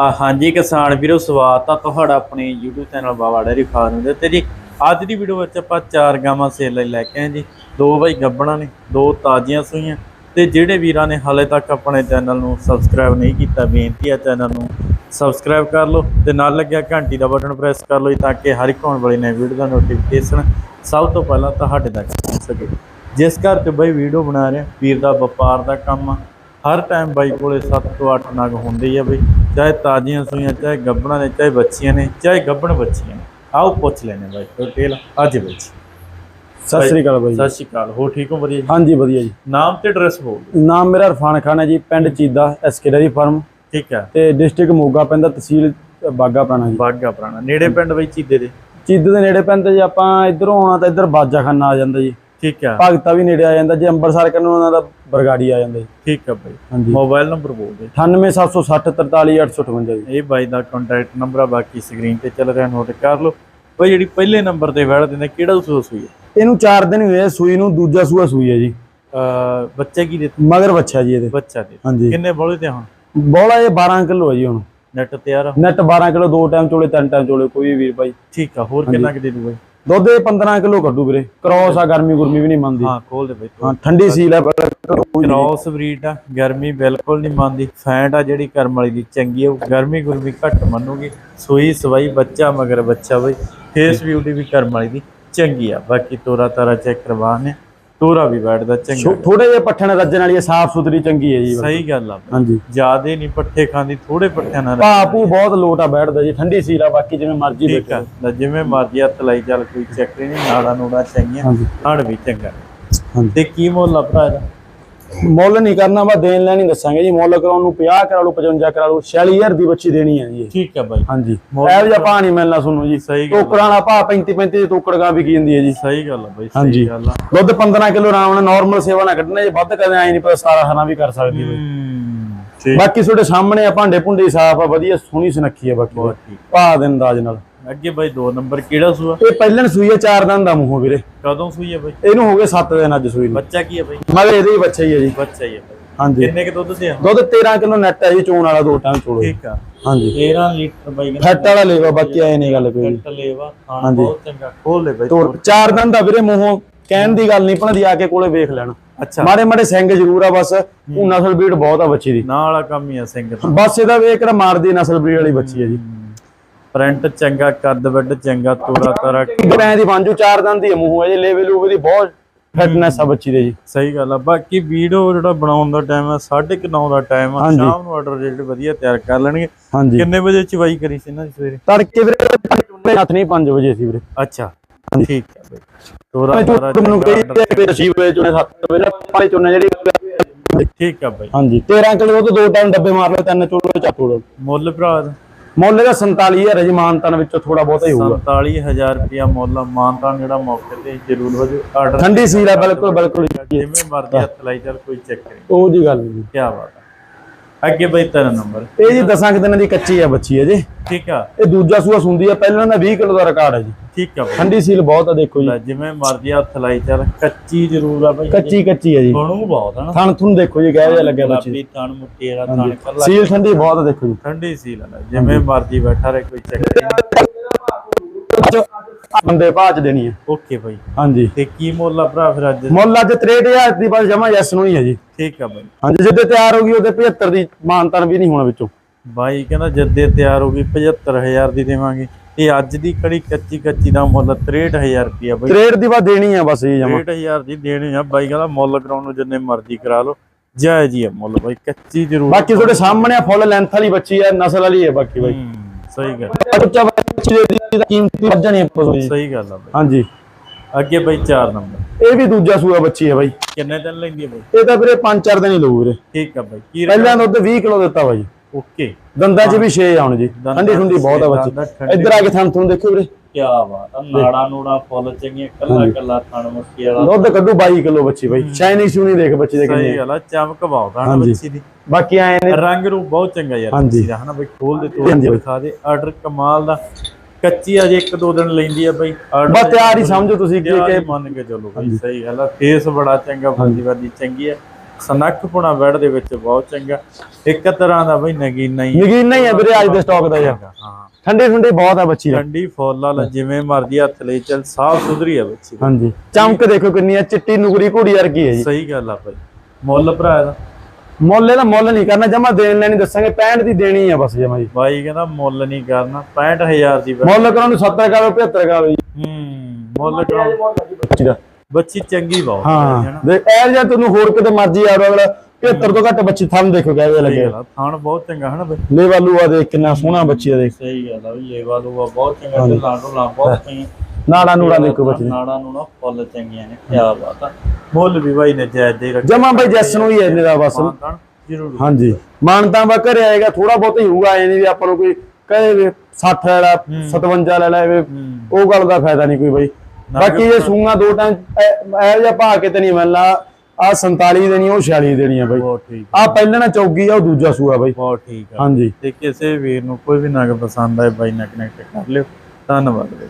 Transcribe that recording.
ਆ ਹਾਂਜੀ ਕਿਸਾਨ ਵੀਰੋ, ਸਵਾਗਤ ਆ ਤੁਹਾਡਾ ਆਪਣੇ YouTube channel Bawa dairy farm ਦੇ ਤੇ ਜੀ। ਅੱਜ ਦੀ ਵੀਡੀਓ ਵਿੱਚ ਆਪਾਂ ਚਾਰ ਗਾਵਾਂ ਸੇਲ ਲਈ ਲੈ ਕੇ ਆਏ ਜੀ। ਦੋ ਬਾਈ ਗੱਬਣਾ ਨੇ, ਦੋ ਤਾਜ਼ੀਆਂ ਸੂਈਆਂ ਤੇ ਜਿਹੜੇ ਵੀਰਾਂ ਨੇ ਹਾਲੇ ਤੱਕ ਆਪਣੇ ਚੈਨਲ ਨੂੰ ਸਬਸਕ੍ਰਾਈਬ ਨਹੀਂ ਕੀਤਾ, ਬੇਨਤੀ ਆ ਚੈਨਲ ਨੂੰ ਸਬਸਕ੍ਰਾਈਬ ਕਰ ਲਓ ਤੇ ਨਾਲ ਲੱਗਿਆ ਘੰਟੀ ਦਾ ਬਟਨ ਪ੍ਰੈਸ ਕਰ ਲਓ ਜੀ ਤਾਂ ਕਿ ਹਰ ਇੱਕ ਆਉਣ ਵਾਲੀ ਨਵੀਂ ਵੀਡੀਓ ਦਾ ਨੋਟੀਫਿਕੇਸ਼ਨ ਸਭ ਤੋਂ ਪਹਿਲਾਂ ਤੁਹਾਡੇ ਤੱਕ ਪਹੁੰਚ ਸਕੇ। ਜਿਸ ਘਰ ਤੇ ਬਾਈ ਵੀਡੀਓ ਬਣਾ ਰਹੇ ਵੀਰ ਦਾ ਵਪਾਰ ਦਾ ਕੰਮ ਆ ਹਰ ਟਾਈਮ ਬਾਈ ਕੋਲੇ 7 ਤੋਂ 8 ਨਗ ਹੁੰਦੇ ਹੀ ਆ ਬਈ ਚਾਹੇ ਤਾਜ਼ੀਆਂ ਸੂਈਆਂ ਚਾਹੇ ਗੱਬਣਾ ਨੇ ਚਾਹੇ ਬੱਚੀਆਂ ਨੇ ਚਾਹੇ ਗੱਬਣ ਬੱਚੀਆਂ ਨੇ। ਆਓ ਪੁੱਛ ਲੈਣੇ ਬਾਈ ਡਿਟੇਲ ਅੱਜ ਵਿੱਚ। ਸਤਿ ਸ੍ਰੀ ਅਕਾਲ ਬਾਈ ਸਤਿ ਸ਼੍ਰੀ ਅਕਾਲ। ਹੋ ਠੀਕ ਹੋ ਵਧੀਆ ਜੀ? ਹਾਂਜੀ ਵਧੀਆ ਜੀ। ਨਾਮ ਤੇ ਐਡਰੈਸ ਬੋਲ। ਨਾਮ ਮੇਰਾ ਇਰਫਾਨ ਖਾਨ ਹੈ ਜੀ ਪਿੰਡ ਚੀਦਾ ਐਸਕੇ ਡੇਅਰੀ ਫਾਰਮ। ਠੀਕ ਹੈ। ਤੇ ਡਿਸਟ੍ਰਿਕਟ ਮੋਗਾ ਪੈਂਦਾ ਤਹਿਸੀਲ ਬਾਗਾ ਪੁਰਾਣਾ ਜੀ। ਬਾਗਾ ਪੁਰਾਣਾ। ਨੇੜੇ ਪਿੰਡ ਬਈ ਚੀਦੇ ਦੇ? ਚੀਦੇ ਦੇ ਨੇੜੇ ਪੈਂਦਾ ਜੀ ਆਪਾਂ ਇਧਰੋਂ ਆਉਣਾ ਤਾਂ ਇਧਰ ਬਾਜਾਖਾਨਾ ਆ ਜਾਂਦਾ ਜੀ। ਠੀਕ ਹੈ ਭਗਤਾ ਵੀ ਨੇੜੇ ਆ ਜਾਂਦਾ ਜੇ ਅੰਮ੍ਰਿਤਸਰ ਕਰਨ ਉਹਨਾਂ ਦਾ ਬਰਗਾੜੀ ਆ ਜਾਂਦਾ ਠੀਕ ਹੈ ਬਾਈ। ਹਾਂਜੀ। ਮੋਬਾਈਲ ਨੰਬਰ ਬੋਲ ਦੇ। 98760 43858 ਜੀ। ਇਹ ਬਾਈ ਦਾ ਕੰਟੈਕਟ ਨੰਬਰ ਆ ਬਾਕੀ ਸਕਰੀਨ ਤੇ ਚੱਲ ਰਿਹਾ ਨੋਟ ਕਰ ਲਓ। ਬਈ ਜਿਹੜੀ ਪਹਿਲੇ ਨੰਬਰ ਤੇ ਵੜ ਦਿੰਦੇ ਕਿਹੜਾ ਹੋਈ ਹੈ? ਇਹਨੂੰ 4 ਦਿਨ ਹੋਏ ਆ, ਸੂਈ ਨੂੰ ਦੂਜਾ ਸੂਆ ਸੂਈ ਹੈ ਜੀ। ਅ ਬੱਚੇ ਕੀ ਦਿੱਤੇ? ਮਗਰ ਬੱਚਾ ਜੀ ਇਹਦੇ। ਬੱਚਾ ਦੇ। ਹਾਂਜੀ। ਕਿੰਨੇ ਬੋਲੇ ਤੇ ਹੁਣ? ਬੋਲਾ ਇਹ 12 ਕਿਲੋ ਹੈ ਜੀ ਹੁਣ। ਨੈਟ ਤਿਆਰ ਆ? ਨੈਟ 12 ਕਿਲੋ ਦੋ ਟਾਈਮ ਚੋਲੇ ਤਿੰਨ ਟਾਈਮ ਚੋਲੇ ਕੋਈ ਵੀਰ ਬਾਈ। ਠੀਕ ਆ ਹੋਰ ਕਿੰਨਾ ਕਿ ਦੇ ਦੂ ਬਾਈ? ਦੁੱਧ ਇਹ 15 ਕਿਲੋ ਕੱਢੂ ਵੀਰੇ। ਕ੍ਰੋਸ ਆ ਗਰਮੀ ਗੁਰਮੀ ਵੀ ਨਹੀਂ ਮੰਨਦੀ। ਹਾਂ ਖੋਲ ਦੇ ਬਾਈ ਹਾਂ ਠੰਡੀ ਸੀਲ ਨਹੀਂ। ਕ੍ਰਾਸ ਬਰੀਡ ਆ ਗਰਮੀ ਬਿਲਕੁਲ ਨਹੀਂ ਮੰਨਦੀ। ਫੈਂਟ ਆ ਜਿਹੜੀ ਕਰਮ ਵਾਲੀ ਦੀ ਚੰਗੀ ਆ ਉਹ। ਗਰਮੀ ਗੁਰਮੀ ਘੱਟ ਮੰਨੂਗੀ। ਸੂਈ ਸਵਾਈ ਬੱਚਾ ਮਗਰ ਬੱਚਾ ਬਈ। ਫੇਸ ਵੀ ਉਹਦੀ ਵੀ ਕਰਮ ਵਾਲੀ ਦੀ ਚੰਗੀ ਆ। ਬਾਕੀ ਤੋਰਾ ਤਾਰਾ ਚੈੱਕ ਕਰਵਾਣੇ ਤੋਰਾ ਵੀ ਬੈਠਦਾ ਚੰਗਾ ਥੋੜੇ ਜਿਹੇ ਪੱਠਣ ਰੱਜਣ ਵਾਲੀ ਸਾਫ਼ ਸੁਥਰੀ ਚੰਗੀ ਹੈ ਜੀ ਸਹੀ ਗੱਲ ਆ। ਹਾਂਜੀ। ਜਿਆਦੇ ਨਹੀਂ ਪੱਠੇ ਖਾਂਦੀ ਥੋੜੇ ਪੱਠਿਆਂ ਨਾਲ ਭਾਪੂ ਬਹੁਤ ਲੋਟਾ ਬੈਠਦਾ ਜੀ ਠੰਡੀ ਆ ਬਾਕੀ ਜਿਵੇਂ ਮਰਜ਼ੀ ਠੀਕ ਆ। ਜਿਵੇਂ ਮਰਜ਼ੀ ਹੱਥ ਲਾਈ ਚੱਲ ਕੋਈ ਚੱਕਰ ਨਹੀਂ ਨਾੜਾ ਨੂੜਾ ਚੰਗੀਆਂ ਹੜ ਵੀ ਚੰਗਾ। ਤੇ ਕੀ ਮੁੱਲ ਆ ਭਰਾ ਇਹਦਾ? ਮੁੱਲ ਨਹੀਂ ਕਰਨਾ ਬਾ ਦੇਣ ਲੈਣੀ ਦੱਸਾਂਗੇ ਜੀ। ਮੁੱਲ ਕਰਾਉਣ ਨੂੰ 50 ਕਰਾ ਲਓ 55 ਕਰਾ ਲਓ 46000 ਦੀ ਬੱਚੀ ਦੇਣੀ ਹੈ ਜੀ। ਠੀਕ ਆ ਬਾਈ। ਹਾਂਜੀ। ਇਹ ਜਿਹਾ ਭਾਅ ਨਹੀਂ ਮਿਲਣਾ ਤੁਹਾਨੂੰ ਜੀ। ਸਹੀ ਗੱਲ ਟੋਕਰਾਂ ਵਾਲਾ ਭਾਅ 35 35 ਟੋਕੜ ਗਾ ਵਿਕੀ ਜਾਂਦੀ ਹੈ ਜੀ। ਸਹੀ ਗੱਲ ਆ ਬਾਈ। ਸਹੀ ਗੱਲ ਆ। ਦੁੱਧ 15 ਕਿਲੋ ਆਰਾਮ ਨਾਲ ਨਾਰਮਲ ਸੇਵਾ ਨਾਲ ਕੱਢਣਾ ਜੀ। ਵੱਧ ਕਦੇ ਆਈ ਨਹੀਂ ਪਰ 17 18 ਵੀ ਕਰ ਸਕਦੀ ਹੈ ਹੂੰ ਠੀਕ। ਬਾਕੀ ਤੁਹਾਡੇ ਸਾਹਮਣੇ ਆ ਭਾਂਡੇ ਭੁੰਡੇ ਸਾਫ਼ ਆ ਵਧੀਆ ਸੋਹਣੀ ਸੁਨੱਖੀ ਆ ਬਾਕੀ। ਭਾਅ ਦੇ ਅੰਦਾਜ਼ ਨਾਲ। ਅੱਗੇ ਬਾਈ ਦੋ ਨੰਬਰ ਕਿਹੜਾ ਸੂਆ? ਇਹ ਪਹਿਲਣ ਸੂਈ ਚਾਰ ਦਿਨ ਦਾ ਮੂੰਹ ਵੀਰੇ। ਕਦੋਂ ਸੂਈ ਬਾਈ? ਇਹਨੂੰ ਹੋ ਗਏ 7 ਦਿਨ ਅੱਜ ਸੂਈ ਨੂੰ। ਬੱਚਾ ਕੀ ਹੈ ਬਾਈ? ਮਗਰ ਇਹਦੇ ਹੀ ਬੱਚਾ ਹੀ ਹੈ ਜੀ। ਬੱਚਾ ਹੀ ਹੈ ਬਾਈ। ਹਾਂਜੀ। ਕਿੰਨੇ ਕ ਦੁੱਧ ਤੇ ਆ? ਦੁੱਧ 13 ਕਿਲੋ ਨੈਟ ਹੈ ਜੀ ਚੋਣ ਵਾਲਾ ਦੋ ਟਾਈਮ ਚੋਲੋ ਠੀਕ ਆ। ਹਾਂਜੀ। 13 ਲੀਟਰ ਬਾਈ ਕਹਿੰਦਾ ਫੈਟ ਵਾਲਾ ਲੇਵਾ ਬਾਕੀ ਆਏ ਨਹੀਂ ਗੱਲ ਕੋਈ। ਫਿੱਟ ਲੇਵਾ ਖਾਣਾ ਬਹੁਤ ਚੰਗਾ। ਖੋਲ ਲੈ ਬਾਈ ਤੋੜ ਚਾਰ ਦਿਨ ਦਾ ਵੀਰੇ ਮੂੰਹੋਂ ਕਹਿਣ ਦੀ ਗੱਲ ਨਹੀਂ ਭਣਾ ਦੀ ਆ ਕੇ ਕੋਲੇ ਵੇਖ ਲੈਣਾ। ਅੱਛਾ। ਮਾੜੇ ਮਾੜੇ ਸਿੰਘ ਜ਼ਰੂਰ ਆ ਬਸ ਉਹ ਨਸਲ ਬਰੀਡ ਬਹੁਤ ਆ ਬੱਚੀ ਦੀ। ਨਾਲ ਵਾਲਾ ਕੰਮ ਹੀ ਆ ਸਿੰਘ ਦਾ। ਬਸ ਇਹਦਾ ਵੇਖ ਕਿਹੜਾ ਮਾਰਦੀ ਨਸਲ ਬਰੀਡ ਵਾਲੀ ਬੱਚੀ ਹੈ ਜੀ। ਪ੍ਰਿੰਟ ਚੰਗਾ ਕੱਦ ਵੱਡ ਚੰਗਾ ਤੋਰਾ ਤਾਰਾ ਗਰਾਂ ਦੀ ਬਾਂਝੂ ਚਾਰ ਦਿਨ ਦੀ ਮੂੰਹ ਹੈ ਜੀ ਲੈਵਲ ਉਹ ਦੀ ਬਹੁਤ ਫਿਟਨੈਸ ਆ ਬੱਚੀ ਦੇ ਜੀ। ਸਹੀ ਗੱਲ ਆ ਬਾਕੀ ਵੀਡੀਓ ਜਿਹੜਾ ਬਣਾਉਣ ਦਾ ਟਾਈਮ ਆ 9:30 ਦਾ ਟਾਈਮ ਆ। ਸ਼ਾਮ ਨੂੰ ਆਰਡਰ ਜਿਹੜੇ ਵਧੀਆ ਤਿਆਰ ਕਰ ਲੈਣਗੇ। ਕਿੰਨੇ ਵਜੇ ਚਵਾਈ ਕਰੀ ਸੀ ਇਹਨਾਂ ਦੀ ਸਵੇਰੇ? ਤੜਕੇ ਵੀਰੇ ਹੱਥ ਨਹੀਂ 5 ਵਜੇ ਸੀ ਵੀਰੇ। ਅੱਛਾ ਠੀਕ ਹੈ ਬਾਈ। ਤੋਰਾ ਤਾਰਾ ਤੁਹਾਨੂੰ ਚੰਗਾ ਕਹੀ order- ਤੇ ਰਸੀਵ ਵੇ ਚੁਣੇ 7 ਵਜੇ ਪਾਣੀ ਚੁਣੇ ਜਿਹੜੀ ਠੀਕ ਆ ਬਾਈ। ਹਾਂਜੀ 13 ਕਿਲੋ ਤੋਂ ਦੋ ਟਾਈਮ ਡੱਬੇ ਮਾਰ ਲਓ ਤਿੰਨ ਚੋਲੋ ਚਾਕੂ ਮੁੱਲ ਭਰਾ ਮੁੱਲ ਇਹਦਾ 47000 ਹੈ ਜੀ ਮਾਨਤਨ ਵਿੱਚੋਂ ਥੋੜਾ ਬਹੁਤਾ ਹੀ ਹੋਊਗਾ। 47000 ਰੁਪਿਆ ਮੁੱਲ ਮਾਨਤਾਨ ਜਿਹੜਾ ਮੌਕੇ ਤੇ ਜ਼ਰੂਰ ਹੋ ਜੂ ਆਰਡਰ ਠੰਡੀ ਸੀਲ ਹੈ ਬਿਲਕੁਲ ਬਿਲਕੁਲ। ਜਿਵੇਂ ਮਰਜ਼ੀ ਹੱਥ ਲਾਈ ਚੱਲ ਕੋਈ ਚੱਕਰ ਨਹੀਂ। ਉਹ ਜੀ ਗੱਲ ਨਹੀਂ ਕੀ ਬਾਤ ਅੱਗੇ ਬਈ ਤੇਰਾ ਨੰਬਰ ਇਹ ਜੀ ਦਸਾਂ ਕੁ ਦਿਨਾਂ ਦੀ ਕੱਚੀ ਆ ਬੱਚੀ ਹੈ ਜੀ। ਠੀਕ ਆ। ਇਹ ਦੂਜਾ ਸੂਆ ਸੁੰਦੀ ਆ ਪਹਿਲਾਂ ਦਾ 20 ਕਿਲੋ ਦਾ ਰਿਕਾਰਡ ਹੈ ਜੀ। ਠੀਕ ਆ ਬਈ। ਠੰਡੀ ਸੀਲ ਬਹੁਤ ਆ ਦੇਖੋ ਜੀ। ਜਿਵੇਂ ਮਰਜ਼ੀ ਹੱਥ ਲਾਈ ਚੱਲ ਕੱਚੀ ਜ਼ਰੂਰ ਆ ਬਈ। ਕੱਚੀ ਕੱਚੀ ਹੈ ਜੀ। ਬਣੂ ਬਹੁਤ ਹਨ ਥਣ ਥੁਣ ਦੇਖੋ ਜੀ ਗਹਿ ਜਿਹਾ ਲੱਗਿਆ ਬੱਚੀ। ਗੁਲਾਬੀ ਤਣ ਮੁੱਟੀ ਵਾਲਾ ਤਣ ਕੱਲਾ ਸੀਲ ਠੰਡੀ ਬਹੁਤ ਆ ਦੇਖੋ ਜੀ। ਠੰਡੀ ਸੀ ਲੈ ਜਿਵੇਂ ਮਰਜ਼ੀ ਬੈਠਾ ਰਹੇ ਕੋਈ ਚੱਕਰ ਨਹੀਂ ਬੰਦੇ ਭਾਜ ਦੇਣੀ ਹੈ ਓਕੇ ਬਈ। ਹਾਂਜੀ। ਤੇ ਕੀ ਮੁੱਲ ਆ ਭਰਾ ਫਿਰ ਅੱਜ? ਮੁੱਲ ਅੱਜ 63000 ਦੀ ਬਸ ਜਮਾ ਯੈਸ ਨੂੰ ਹੀ ਹੈ ਜੀ। ਠੀਕ ਆ ਬਈ। ਹਾਂਜੀ ਜਿੱਦੇ ਤਿਆਰ ਹੋ ਗਈ ਉਹਦੇ 75 ਦੀ ਮਾਨਤਨ ਵੀ ਨਹੀਂ ਹੋਣਾ ਵਿੱਚੋਂ। ਬਾਈ ਕਹਿੰਦਾ ਜੱਦੇ ਤਿਆਰ ਹੋ ਗਈ 75000 ਦੀ ਦੇਵਾਂਗੇ। ਇਹ ਅੱਜ ਦੀ ਕੜੀ ਕੱਚੀ ਕੱਚੀ ਦਾ ਮੁੱਲ 63000 ਰੁਪਿਆ ਬਈ। 63 ਦੀ ਬਸ ਦੇਣੀ ਆ ਬਸ ਇਹ ਜਮਾ। 63000 ਦੀ ਦੇਣੀ ਆ। ਬਾਈ ਕਹਿੰਦਾ ਮੁੱਲ ਕਰਾਉਣ ਨੂੰ ਜਿੰਨੇ ਮਰਜ਼ੀ ਕਰਾ ਲਓ। ਜਾਇਜ਼ ਹੀ ਆ ਮੁੱਲ ਬਾਈ ਕੱਚੀ ਜ਼ਰੂਰ ਬਾਕੀ ਤੁਹਾਡੇ ਸਾਹਮਣੇ ਫੁੱਲ ਲੈਂਥ ਵਾਲੀ ਬੱਚੀ ਹੈ ਨਸਲ ਵਾਲੀ ਹੈ ਬਾਕੀ ਬਾਈ। ਸਹੀ ਗੱਲ। ਬੱਚੀ ਦੀ ਕੀਮਤੀ ਵੱਧ ਜਾਣੀ ਆਪਾਂ ਨੂੰ ਜੀ। ਸਹੀ ਗੱਲ ਆ ਬਾਈ। ਹਾਂਜੀ। ਅੱਗੇ ਬਾਈ 4 ਨੰਬਰ। ਇਹ ਵੀ ਦੂਜਾ ਸੂਆ ਬੱਚੀ ਹੈ ਬਾਈ। ਕਿੰਨੇ ਦਿਨ ਲੈਂਦੀ ਆ ਬਾਈ? ਇਹ ਤਾਂ ਵੀਰੇ 5-4 ਦਿਨ ਹੀ ਲਊ ਵੀਰੇ। ਠੀਕ ਆ ਬਾਈ। ਕੀ ਪਹਿਲਾਂ ਦੁੱਧ 20 ਕਿਲੋ ਦਿੱਤਾ ਬਾਈ। ਓਕੇ। ਦੰਦਾਂ 'ਚ ਵੀ 6 ਆਉਣ ਜੀ। ਠੰਡੀ ਠੰਡੀ ਬਹੁਤ ਆ ਬੱਚੀ। ਇੱਧਰ ਆ ਕੇ ਥਣ ਤੁਹਾਨੂੰ ਦੇਖਿਓ ਵੀਰੇ। ਕੀ ਬਾਤ ਆ ਨਾੜਾ ਨੂੜਾ ਫੁੱਲ ਚੰਗੀਆਂ ਕੱਲਾ ਕੱਲਾ ਥਣ ਮੁੱਕੀ ਵਾਲਾ। ਦੁੱਧ ਕੱਢੂ 22 ਕਿਲੋ ਬੱਚੀ ਬਾਈ। ਸ਼ਾਈਨਿੰਗ ਸ਼ੂਨੀ ਦੇਖ ਬੱਚੀ ਦੇ ਸਹੀ ਕਿੰਨੀ ਗੱਲ ਆ ਚਮਕ ਬਹੁਤ ਆ ਨਾ ਹਾਂਜੀ। ਬੱਚੀ ਦੀ। ਬਾਕੀ ਆਏ ਨੇ ਰੰਗ ਰੂਪ ਬਹੁਤ ਚੰਗਾ ਯਾਰ ਹਾਂਜੀ। ਬੱਚੀ ਦਾ ਹਨਾ ਬਈ ਖੋਲ ਦੇ ਤੋੜ ਹਾਂਜੀ। ਕੇ ਦਿਖਾ ਦੇ। ਆਰਡਰ ਕਮਾਲ ਦਾ। ਕੱਚੀ ਅਜੇ ਇੱਕ ਦੋ ਦਿਨ ਲੈਂਦੀ ਆ ਬਈ। ਬਸ ਤਿਆਰ ਹੀ ਸਮਝੋ ਤੁਸੀਂ ਕਿ ਕਿ ਮੰਨ ਕੇ ਚੱਲੋ ਬਈ ਸਹੀ ਗੱਲ ਆ। ਫੇਸ ਬੜਾ ਚੰਗਾ ਬੰਦੀ ਵਾਦੀ ਚੰਗੀ ਹੈ ਸਨੱਖ ਪੁਣਾ ਬੈਡ ਦੇ ਵਿੱਚ ਬਹੁਤ ਚੰਗਾ। ਇੱਕ ਤਰ੍ਹਾਂ ਦਾ ਬਈ ਨਗੀਨਾ ਹੀ ਨਹੀਂ ਹੈ ਵੀਰੇ ਅੱਜ ਦੇ ਸਟਾਕ ਦਾ ਯਾਰ। ਹਾਂ। ਠੰਡੇ ਠੰਡੇ ਬਹੁਤ ਆ ਬੱਚੀ ਠੰਡੀ ਫੁੱਲ ਵਾਲਾ ਜਿਵੇਂ ਮਰਜ਼ੀ ਹੱਥ ਲਈ ਚੱਲ ਸਾਫ਼ ਸੁਧਰੀ ਆ ਬੱਚੀ। ਹਾਂਜੀ। ਚਮਕ ਦੇਖੋ ਕਿੰਨੀ ਆ ਚਿੱਟੀ ਨੁਗਰੀ ਘੋੜੀ ਵਰਗੀ ਹੈ ਜੀ। ਸਹੀ ਗੱਲ ਆ ਭਾਈ ਮੁੱਲ ਭਰਾ ਦਾ ਮੁੱਲ ਇਹਦਾ ਮੁੱਲ ਨਹੀਂ ਕਰਨਾ ਜਮਾ ਦੇਣ ਲੈਣੀ ਦੱਸਾਂਗੇ 65 ਦੀ ਦੇਣੀ ਆ ਬਸ ਜਮਾ ਜੀ। ਬਾਈ ਕਹਿੰਦਾ ਮੁੱਲ ਨਹੀਂ ਕਰਨਾ 65000 ਦੀ ਮੁੱਲ ਕਰਾਉਣ ਨੂੰ 70 ਕਾ 75 ਕਾ ਜੀ। ਹੂੰ ਮੁੱਲ ਕਰਾਉ ਬੱਚੀ ਦਾ ਬੱਚੀ ਚੰਗੀ ਬਹੁਤ ਹੈ ਦੇਖ ਐ ਜਾਂ ਤੈਨੂੰ ਹੋਰ ਕਿਤੇ ਮਰਜ਼ੀ ਆ ਅਗਲਾ 75 ਤੋਂ ਘੱਟ ਬੱਚੀ ਥੰਮ ਦੇਖੋ ਕਿਹੋ ਲੱਗੇ ਥਾਣ ਬਹੁਤ ਚੰਗਾ ਹੈ ਨਾ ਬਈ? ਲੈ ਵਾਲੂ ਆ ਦੇਖ ਕਿੰਨਾ ਸੋਹਣਾ ਬੱਚੀ ਆ ਦੇਖ। ਸਹੀ ਗੱਲ ਆ ਵੀ ਲੇਵਾ ਲੂਆ ਬਹੁਤ ਚੰਗਾ ਤੇ ਲਾਡੋ ਲਾ ਬਹੁਤ ਚੰਗੀ ਨਾੜਾ ਨੂੜਾ ਦੇਖੋ ਬੱਚੀ। ਨਾੜਾਂ ਨੂੰ ਨਾ ਫੁੱਲ ਚੰਗੀਆਂ ਨੇ ਕੀ ਬਾਤ ਆ। ਮੁੱਲ ਵੀ ਬਾਈ ਨੇ ਜਾਇਜ਼ ਦੇ ਰੱਖਿਆ ਜਮਾ ਬਈ ਜੈਸ ਨੂੰ ਹੀ ਐਨੇ ਦਾ ਬਸ। ਜ਼ਰੂਰ ਹਾਂਜੀ। ਮਾਨਤਾ ਵਾ ਘਰੇ ਆਏਗਾ ਥੋੜਾ ਬਹੁਤ ਹੀ ਹੋਊਗਾ ਐ ਨਹੀਂ ਵੀ ਆਪਾਂ ਨੂੰ ਕੋਈ ਕਹੇ ਵੀ 60 ਲੈ ਲੈ 57 ਲੈ ਲੈ ਉਹ ਗੱਲ ਦਾ ਫਾਇਦਾ ਨਹੀਂ ਕੋਈ ਬਈ। ਬਾਕੀ ਇਹ ਸੂਆਂ ਦੋ ਟਾਈਮ ਐ ਜਿਹਾ ਭਾ ਕੇ ਤੇ ਨਹੀਂ ਮਿਲਣਾ। ਆ 47 ਦੇਣੀ ਉਹ 46 ਦੇਣੀ ਆ ਬਈ। ਆ। ਪਹਿਲਾਂ ਨਾ ਚੌਗੀ ਆ ਉਹ ਦੂਜਾ ਸੂਆ ਬਈ। ਬਹੁਤ ਠੀਕ ਆ। ਹਾਂਜੀ। ਤੇ ਕਿਸੇ ਵੀਰ ਨੂੰ ਕੋਈ ਵੀ ਨਗ ਪਸੰਦ ਆਏ ਬਾਈ ਨਾਲ ਕਨੈਕਟ ਕਰ ਲਿਓ। ਧੰਨਵਾਦ ਬਾਈ।